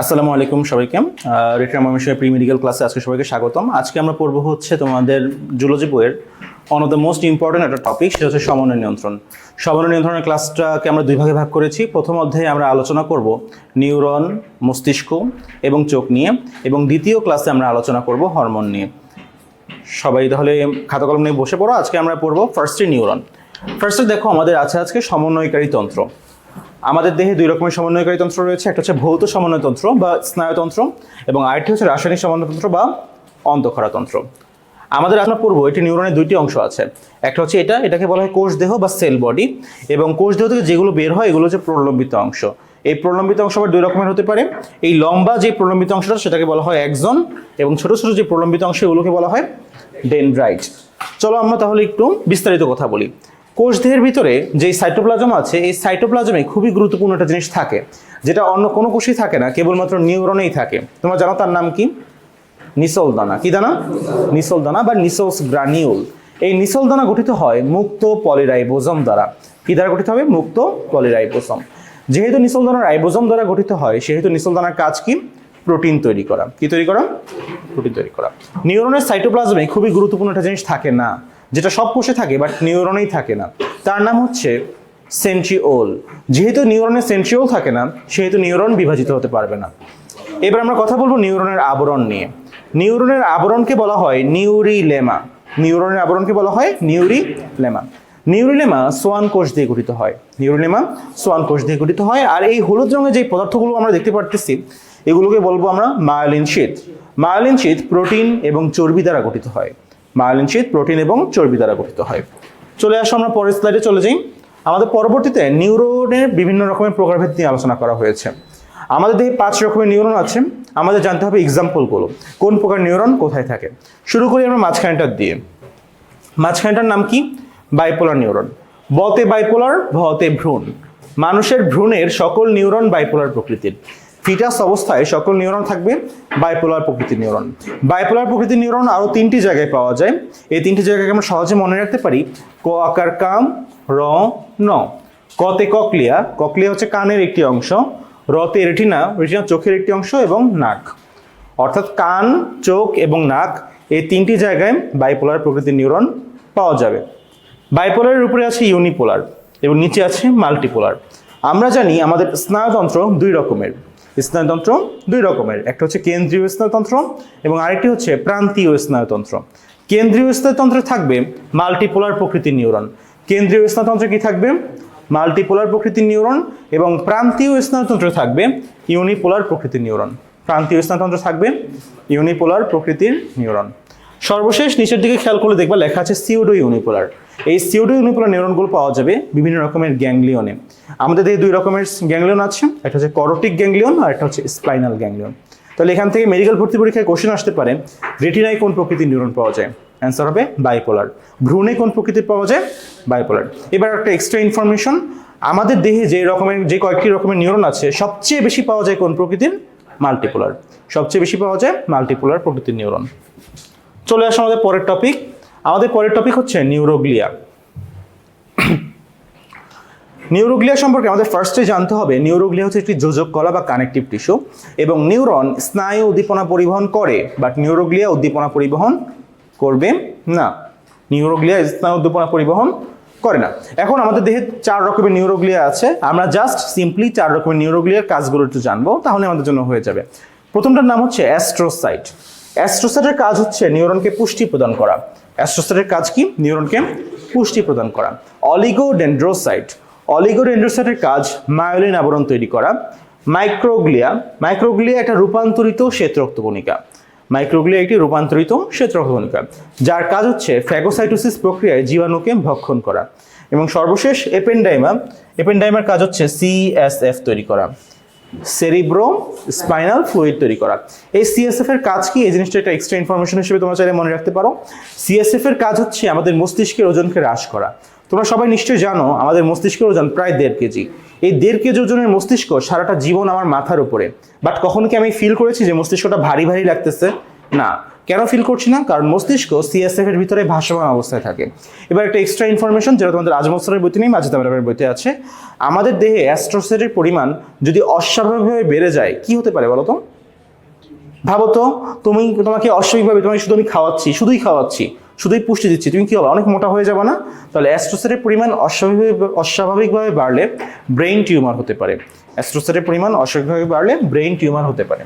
আসসালামু আলাইকুম সবাইকে। রিটার্ন ময়মনসিংহ প্রি মেডিকেল ক্লাসে আজকে সবাইকে স্বাগতম। আজকে আমরা পড়ব হচ্ছে তোমাদের জুলজি বইয়ের one of the most important একটা টপিক সেটা হচ্ছে সমন্বয় নিয়ন্ত্রণ। সমন্বয় নিয়ন্ত্রণের ক্লাসটাকে আমরা দুই ভাগে ভাগ করেছি। প্রথম অধ্যায়ে আমরা আলোচনা করব নিউরন, মস্তিষ্ক এবং চোখ নিয়ে, এবং দ্বিতীয় ক্লাসে আমরা আলোচনা করব হরমোন নিয়ে। সবাই তাহলে খাতা কলম নিয়ে বসে পড়ো। আজকে আমরা পড়ব ফার্স্টে নিউরন। ফার্স্টে দেখো আমাদের আছে আজকে সমন্বয়কারী তন্ত্র। আমাদের দেহে দুই রকমের সমন্বয়কারী তন্ত্র রয়েছে। একটা হচ্ছে ভৌত সমন্বয়তন্ত্র বা স্নায়ুতন্ত্র এবং আরেকটি হচ্ছে রাসায়নিক সমন্বয়তন্ত্র বা অন্তঃক্ষরা তন্ত্র আমাদের আমরা পড়ব এটি নিউরনের দুইটি অংশ আছে। একটা হচ্ছে এটা, এটাকে বলা হয় কোষ দেহ বা সেল বডি এবং কোষ দেহ থেকে যেগুলো বের হয় এগুলো হচ্ছে প্রলম্বিত অংশ। এই প্রলম্বিত অংশ আবার দুই রকমের হতে পারে। এই লম্বা যে প্রলম্বিত অংশটা, সেটাকে বলা হয় একজন এবং ছোট ছোট যে প্রলম্বিত অংশ, এগুলোকে বলা হয় ডেনড্রাইট। চলো আমরা তাহলে একটু বিস্তারিত কথা বলি। কোষ দেহের ভিতরে যে সাইটোপ্লাজম আছে, এই সাইটোপ্লাজমে খুবই গুরুত্বপূর্ণ একটা জিনিস থাকে, যেটা অন্য কোনো কোষেই থাকে না, কেবলমাত্র নিউরনেই থাকে। তোমরা জানো তার নাম কি? নিসল দানা কি দানা? নিসল দানা বা নিসোস গ্রানিউল এই নিসল দানা গঠিত হয় মুক্ত পলিরাইবোজম দ্বারা। কি দ্বারা গঠিত হবে? মুক্ত পলিরাইবোজম। যেহেতু নিসল দানা রাইবোজম দ্বারা গঠিত হয়, সেহেতু নিসল দানার কাজ কি? প্রোটিন তৈরি করা। কি তৈরি করা? প্রোটিন তৈরি করা। নিউরনের সাইটোপ্লাজমে খুবই গুরুত্বপূর্ণ একটা জিনিস থাকে না। যেটা সব কোষে থাকে বাট নিউরনেই থাকে না। তার নাম হচ্ছে সেন্ট্রিওল যেহেতু নিউরনে সেন্ট্রিওল থাকে না, সেহেতু নিউরন বিভাজিত হতে পারবে না। এবার আমরা কথা বলব নিউরনের আবরণ নিয়ে। নিউরনের আবরণকে বলা হয় নিউরিলেমা নিউরনের আবরণকে বলা হয় নিউরিলেমা নিউরিলেমা সোয়ান কোষ দিয়ে গঠিত হয়। নিউরিলেমা সোয়ান কোষ দিয়ে গঠিত হয়। আর এই হলুদ রঙের যে পদার্থগুলো আমরা দেখতে পারতেছি, এগুলোকে বলব আমরা মায়োলিন শীত। মায়োলিন শীত প্রোটিন এবং চর্বি দ্বারা গঠিত হয়। মায়োলিন শীত, প্রোটিন এবং চর্বি দ্বারা গঠিত হয়। চলে আসো আমরা পরের স্লাইডে চলে যাই। আমাদের পরবর্তীতে নিউরনের বিভিন্ন রকমের প্রকারভেদ নিয়ে আলোচনা করা হয়েছে। আমাদের দেহে পাঁচ রকমের নিউরন আছে। আমাদের জানতে হবে এক্সাম্পলগুলো কোন প্রকার নিউরন কোথায় থাকে? শুরু করি আমরা মাঝখানটার দিয়ে। মাঝখানটার নাম কি? বাইপোলার নিউরন বতে বাইপোলার ভতে ভ্রূণ। মানুষের ভ্রূণের সকল নিউরন বাইপোলার প্রকৃতির। ফিটাস অবস্থায় সকল নিউরন থাকবে বাইপোলার প্রকৃতির নিউরন। বাইপোলার প্রকৃতির নিউরন আরও তিনটি জায়গায় পাওয়া যায়। এই তিনটি জায়গাকে আমরা সহজে মনে রাখতে পারি। ক আকার কাম, র, ন। কতে ককলিয়া ককলিয়া হচ্ছে কানের একটি অংশ, রতে রেটিনা রেটিনা চোখের একটি অংশ এবং নাক। অর্থাৎ কান, চোখ এবং নাক এই তিনটি জায়গায় বাইপোলার প্রকৃতির নিউরন পাওয়া যাবে। বাইপোলারের উপরে আছে ইউনিপোলার এবং নিচে আছে মাল্টিপোলার আমরা জানি আমাদের স্নায়ুতন্ত্র দুই রকমের। স্নায়ুতন্ত্র দুই রকমের। একটা হচ্ছে কেন্দ্রীয় স্নায়ুতন্ত্র এবং আরেকটি হচ্ছে প্রান্তীয় স্নায়ুতন্ত্র। কেন্দ্রীয় স্নায়ুতন্ত্রে থাকবে মাল্টিপোলার প্রকৃতির নিউরন। কেন্দ্রীয় স্নায়ুতন্ত্রে কি থাকবে? মাল্টিপোলার প্রকৃতির নিউরন এবং প্রান্তীয় স্নায়ুতন্ত্রে থাকবে ইউনিপোলার প্রকৃতির নিউরন। প্রান্তীয় স্নায়ুতন্ত্র থাকবে ইউনিপোলার প্রকৃতির নিউরন। সর্বশেষ নিচের দিকে খেয়াল করলে দেখবা লেখা আছে সিউডো ইউনিপোলার এই সিউডো ইউনিপোলার নিউরনগুলো পাওয়া যাবে বিভিন্ন রকমের গ্যাংলিয়নে আমাদের এই দুই রকমের গ্যাংলিয়ন আছে, একটা হচ্ছে করোটিক গ্যাংলিয়ন আর একটা হচ্ছে স্পাইনাল গ্যাংলিয়ন তাহলে এখান থেকে মেডিকেল ভর্তি পরীক্ষায় কোশ্চেন আসতে পারে রেটিনায় কোন প্রকৃতির নিউরন পাওয়া যায়? অ্যান্সার হবে বাইপোলার ভ্রূণে কোন প্রকৃতির পাওয়া যায়? বাইপোলার এবার একটা এক্সট্রা ইনফরমেশন আমাদের দেহে যে রকমের, যে কয়েকটি রকমের নিউরন আছে, সবচেয়ে বেশি পাওয়া যায় কোন প্রকৃতির? মাল্টিপোলার সবচেয়ে বেশি পাওয়া যায় মাল্টিপোলার প্রকৃতির নিউরন চলে আসো আমাদের পরের টপিক আমাদের পরের টপিক হচ্ছে নিউরোগ্লিয়া নিউরোগ্লিয়া সম্পর্কে আমাদের ফার্স্টে জানতে হবে নিউরোগ্লিয়া হচ্ছে একটি যোজক কলা বা কানেকটিভ টিস্যু এবং নিউরন স্নায়ু উদ্দীপনা পরিবহন করে বাট নিউরোগ্লিয়া উদ্দীপনা পরিবহন করবে না। নিউরোগ্লিয়া স্নায়ু উদ্দীপনা পরিবহন করে না। এখন আমাদের দেহে চার রকমের নিউরোগ্লিয়া আছে, আমরা জাস্ট সিম্পলি চার রকমের নিউরোগ্লিয়ার কাজগুলো একটু জানব, তাহলে আমাদের জন্য হয়ে যাবে। প্রথমটার নাম হচ্ছে অ্যাস্ট্রোসাইট অ্যাস্ট্রোসাইটের কাজ হচ্ছে নিউরনকে পুষ্টি প্রদান করা। অ্যাস্ট্রোসাইটের কাজ কি? নিউরনকে পুষ্টি প্রদান করা। অলিগোডেন্ড্রোসাইট। অলিগোডেন্ড্রোসাইটের কাজ মায়োলিন আবরণ তৈরি করা। মাইক্রোগ্লিয়া। মাইক্রোগ্লিয়া একটা রূপান্তরিত শ্বেত রক্তকণিকা মাইক্রোগ্লিয়া একটি রূপান্তরিত শ্বেত রক্তকণিকা যার কাজ হচ্ছে ফ্যাগোসাইটোসিস প্রক্রিয়ায় জীবাণুকে ভক্ষণ করা। এবং সর্বশেষ এপেন্ডাইমা। এপেন্ডাইমার কাজ হচ্ছে সিএসএফ তৈরি করা। সেরিব্রো স্পাইনাল ফ্লুইড তৈরি করা। এই সিএসএফ এর কাজ কি? এই জিনিসটা একটা এক্সট্রা ইনফরমেশন হিসেবে তোমরা চাইলে মনে রাখতে পারো। সিএসএফ এর কাজ হচ্ছে আমাদের মস্তিষ্কের ওজনকে হ্রাস করা। তোমরা সবাই নিশ্চয়ই জানো, আমাদের মস্তিষ্কের ওজন প্রায় দেড় কেজি। এই দেড় কেজি ওজনের মস্তিষ্ক সারাটা জীবন আমার মাথার উপরে। বাট কখন কি আমি ফিল করেছি যে মস্তিষ্কটা ভারী ভারী লাগতেছে? না। কেন ফিল করছি না? কারণ মস্তিষ্ক সিএসএফ এর ভিতরে ভাসমান অবস্থায় থাকে। এবার একটা এক্সট্রা ইনফরমেশন যেটা তোমাদের আজমস্তরের বইতে নেই, মাঝে ম্যাডামের বইতে আছে। আমাদের দেহে অ্যাস্ট্রোসেটের পরিমাণ যদি অস্বাভাবিকভাবে বেড়ে যায়, কি হতে পারে বলো তো? ভাবো তো, তুমি তোমাকে অস্বাভাবিকভাবে, তোমাকে শুধু আমি খাওয়াচ্ছি, শুধুই খাওয়াচ্ছি, শুধুই পুষ্টি দিচ্ছি, তুমি কি হবে? অনেক মোটা হয়ে যাবে না? তাহলে অ্যাস্ট্রোসেটের পরিমাণ অস্বাভাবিক, অস্বাভাবিকভাবে বাড়লে ব্রেইন টিউমার হতে পারে। অ্যাস্ট্রোসেটের পরিমাণ অস্বাভাবিকভাবে বাড়লে ব্রেইন টিউমার হতে পারে।